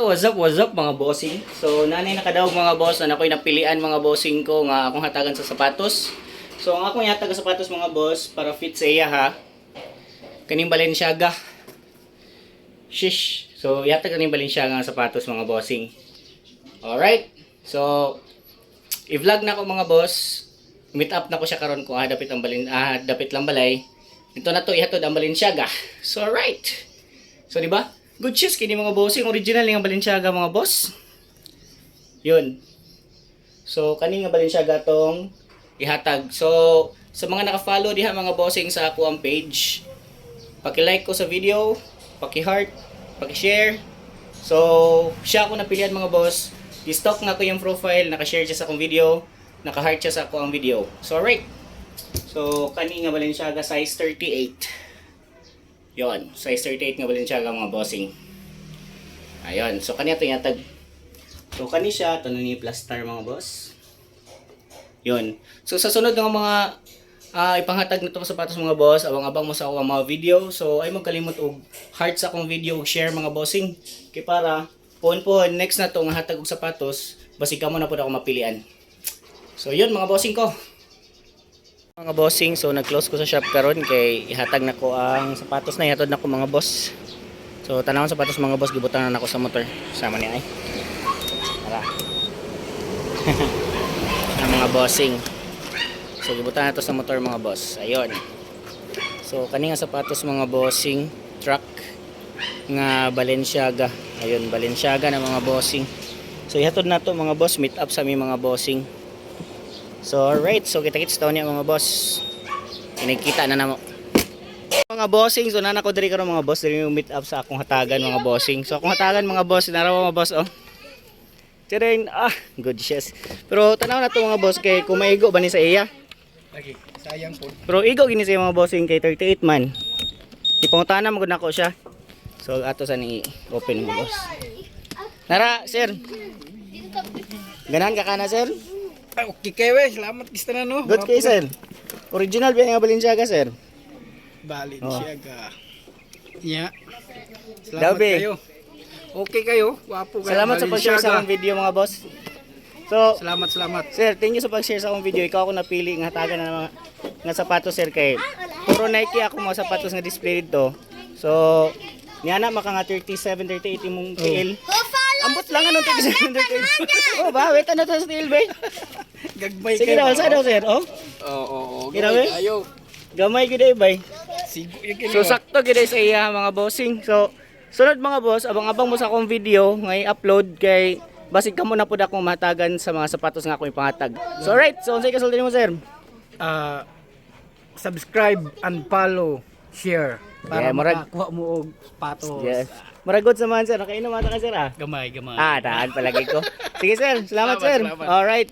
Yo, what's up, what's up mga bossing? So, nanay na kadaog mga boss na ako'y napilian mga bossing ko nga akong hatagan sa sapatos. So, ang akong hatag sa sapatos mga boss para fit sa iya ha. Kaning Balenciaga. Shish. So, yatag kaning Balenciaga nga sapatos mga bossing. Alright. So, i-vlog na ko mga boss. Meet up na ko siya karon kung ah, dapit ang balin ah, dapit lang balay. Ito na to ihatod ang Balenciaga. So, alright. So, di ba? Good shoes kini mga bossing. Original nga Balenciaga mga boss. Yun. So, kani nga Balenciaga tong ihatag. So, sa mga naka-follow diha mga bossing sa ako ang page, paki-like ko sa video, paki-heart, paki-share. So, siya ako napilihan mga boss. I-stock na ko yung profile, naka-share siya sa akong video, naka-heart siya sa ako ang video. So, alright. So, kani nga Balenciaga size 38. Yon, size 38 nga Balenciaga mga bossing. Ayun, so kani ito yatag. So kani siya, na ni plaster mga boss. Yon. So sa sunod nga mga ah, ipanghatag nito sa sapatos mga boss, abang-abang mo sa akong mga video. So ay magkalimot og heart sa akong video ug share mga bossing. Kay para pon po next na to nga hatag og sapatos, basig ka mo na pud ako mapilian. So yun mga bossing ko. Mga bossing, so nag-close ko sa shop karon kay ihatag na ko ang sapatos na ihatod na ko mga boss. So tanawon sapatos mga boss gibutan na ako sa motor sama ni ay. Tara. mga bossing. So gibutan na to sa motor mga boss. Ayun. So kani nga sapatos mga bossing truck nga Balenciaga. Ayun Balenciaga na mga bossing. So ihatod na to mga boss meet up sa mi mga bossing. So alright, so kita-kits daw niya mga boss. Kinikita na namo. Mga bossing, so nana ko diri karon mga boss, diri meet up sa akong hatagan mga bossing. So akong hatagan mga boss, narawa mga boss oh. Tiring, ah, good shoes. Pero tanaw na to mga boss kay kung maigo ba ni sa iya. Lagi, sayang po. Pero igo gini sa mga bossing kay 38 man. Ipangutana mo gud nako siya. So ato sa ni open mga boss. Nara, sir. Ganahan ka kana sir? Ah, okay kayo eh, salamat kista na no. Good kay sir. Original ba nga Balenciaga sir? Oh. siya ga. Yeah. Salamat Dabi. kayo. Okay kayo, wapo kayo. Salamat sa pag-share sa Balenciaga. akong video mga boss. So, Salamat, salamat. sir, thank you sa pag-share sa akong video. Ikaw ako napili ng hatagan na mga nga sapatos sir kay puro Nike ako mga sapatos nga display dito. So, niya na maka nga 37 38 imong TL. Ambot lang anong 37 38. oh, ba wait ano to sa TL ba? Gagbay Sige kayo. daw, sa daw sir. Oh, Oo, oo, oo. Grabe. Gawin Kayo. gamay gid ay bay. Sigo yung kilo. So sakto gid sa iya mga bossing. So sunod mga boss, abang-abang mo sa akong video nga i-upload kay basig kamo na pud akong matagan sa mga sapatos nga akong ipangatag. So alright, so unsay kasulti mo sir? Ah, subscribe and follow, share. Para Yeah, murag- makakuha mo og patos. Yes. Maragot sa man sir, nakainom ata ka sir ah. Gamay, gamay. Ah, daan palagi ko. Sige sir, salamat, Salamat, sir. salamat. Alright.